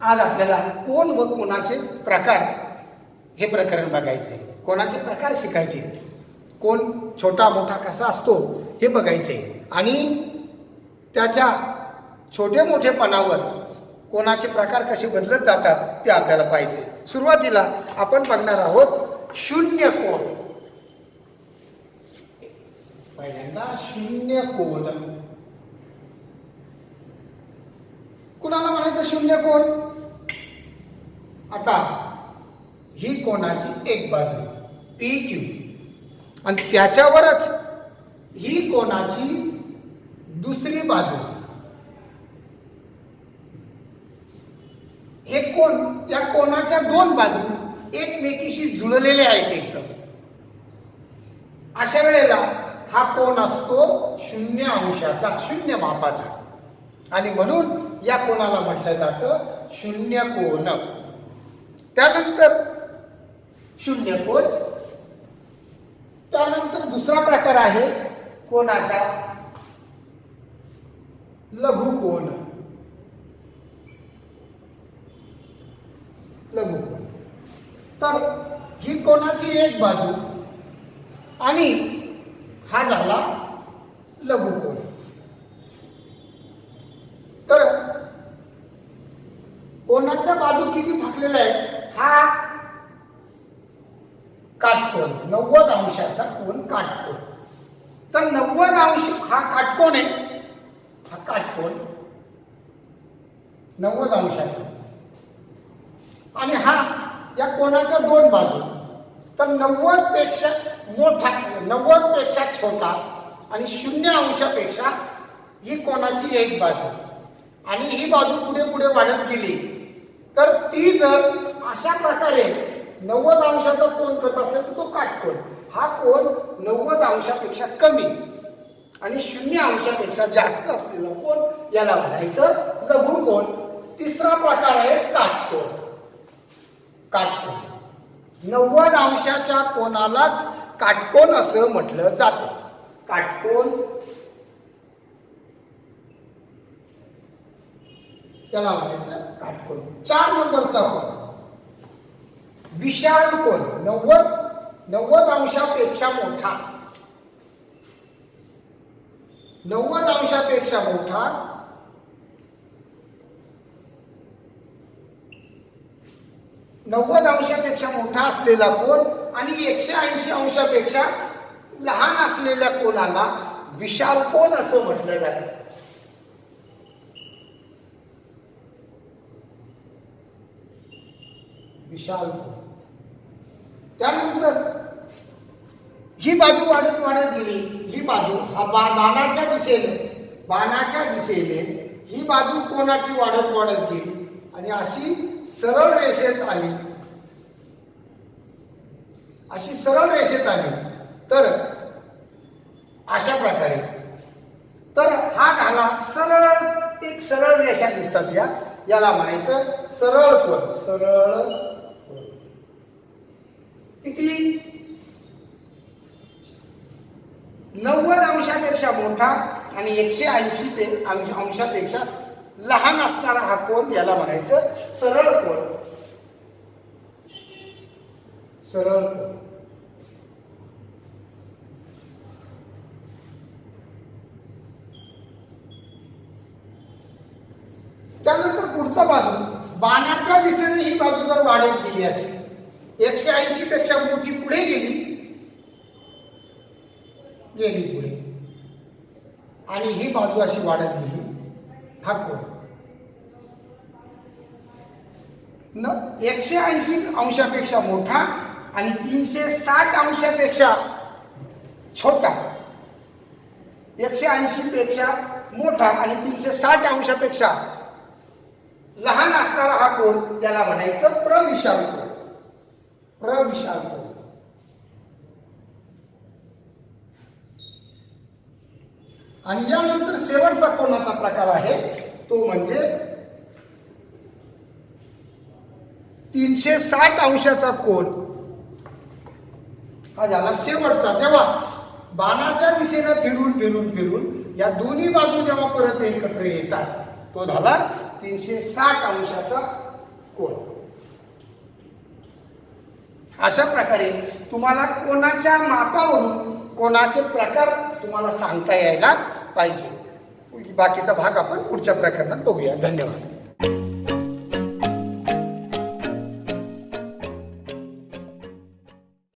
आज आपल्याला कोण व कोणाचे प्रकार हे प्रकरण बघायचे? कोणाचे प्रकार शिकायचे? कोण छोटा मोठा कसा असतो हे बघायचे. आणि त्याच्या छोटे मोठेपणावर कोणाचे प्रकार कसे बदलत जातात ते आपल्याला पाहिजे सुरुवातीला आपण बघणार आहोत शून्य कोण पहिल्यांदा शून्य कोण कुणाला म्हणायचं शून्य कोण? आता ही कोणाची एक बाजू? P Q. आणि त्याच्यावरच ही कोणाची दुसरी बाजू? हे कोण? या कोणाच्या दोन बाजू एकमेकीशी जुळलेले आहेत एकदम. अशा वेळेला हा कोण असतो? शून्य अंशाचा शून्य मापाचा. आणि म्हणून या कोणाला म्हटलं जातं? शून्य कोण. त्यानंतर शून्य कोण? त्यानंतर दुसरा प्रकार आहे कोणाचा? लघु कोण? लघु कोण. तर ही कोणाची एक बाजू? आणि हा झाला लघु कोण तर कोणाच्या बाजू किती फाकलेला आहे? हा? काटकोन. नव्वद अंशाचा कोण काटकोन. तर नव्वद अंश हा काटकोन आहे. हा काटकोन. नव्वद अंशाचा आणि हा या कोणाच्या दोन बाजू. तर नव्वदपेक्षा मोठा नव्वदपेक्षा छोटा आणि शून्य अंशापेक्षा ही कोणाची एक बाजू. आणि ही बाजू पुढे पुढे वाढत गेली. तर ती जर अशा प्रकारे नव्वद अंशाचा कोण करत असेल तर तो काटकोन. हा कोण नव्वद अंशापेक्षा कमी आणि शून्य अंशापेक्षा जास्त असलेला कोण याला म्हणायचं लघु कोण तिसरा प्रकार आहे काटकोण काटकोण नव्वद अंशाच्या कोणालाच काटकोन असं म्हटलं जातं. काटकोन त्याला म्हणायचं काटकोन चार नंबरचा कोण? विशाल कोण? नव्वद नव्वद अंशापेक्षा मोठा. नव्वद अंशापेक्षा मोठा. नव्वद अंशापेक्षा मोठा असलेला कोण? आणि एकशे ऐंशी अंशापेक्षा लहान असलेल्या कोणाला विशाल कोण असं म्हटलं जातं? विशाल त्यानंतर ही बाजू वाढत वाढत गेली. ही बाजू हा बा बाणाच्या दिशेने बाणाच्या दिशेने ही बाजू कोणाची वाढत वाढत गेली? आणि अशी सरळ रेषेत आली. अशी सरळ रेषेत आली. तर अशा प्रकारे. तर हा झाला सरळ एक सरळ रेषा दिसतात या. याला म्हणायचं सरळ कोण सरळ किती नव्वद अंशापेक्षा मोठा आणि एकशे ऐंशी पे अंशापेक्षा लहान असणारा हा कोण याला म्हणायचं? सरळ कोण? सरळ कोण? त्यानंतर पुढचा बाजू. बाणाच्या दिशेने ही बाजू जर वाढत गेली असेल एकशे ऐंशी पेक्षा मोठी पुढे गेली. गेली पुढे. आणि ही बाजू अशी वाढत गेली. हा कोण न एकशे ऐंशी अंशापेक्षा मोठा आणि तीनशे साठ अंशापेक्षा छोटा. एकशे ऐंशी पेक्षा मोठा आणि तीनशे साठ अंशापेक्षा लहान असणारा हा कोण त्याला म्हणायचं प्रविशाल कोण प्रविशाल आणि यानंतर शेवटचा कोणाचा प्रकार आहे? तो म्हणजे तीनशे साठ अंशाचा कोण? हा झाला शेवटचा. जेव्हा बाणाच्या दिशेनं फिरून फिरून फिरून या दोन्ही बाजू जेव्हा परत एकत्र येतात तो झाला तीनशे साठ अंशाचा कोण? अशा प्रकारे तुम्हाला कोणाच्या मापावरून कोणाचे प्रकार तुम्हाला सांगता यायला पाहिजे. बाकीचा भाग आपण पुढच्या प्रकरणात बघूया. धन्यवाद.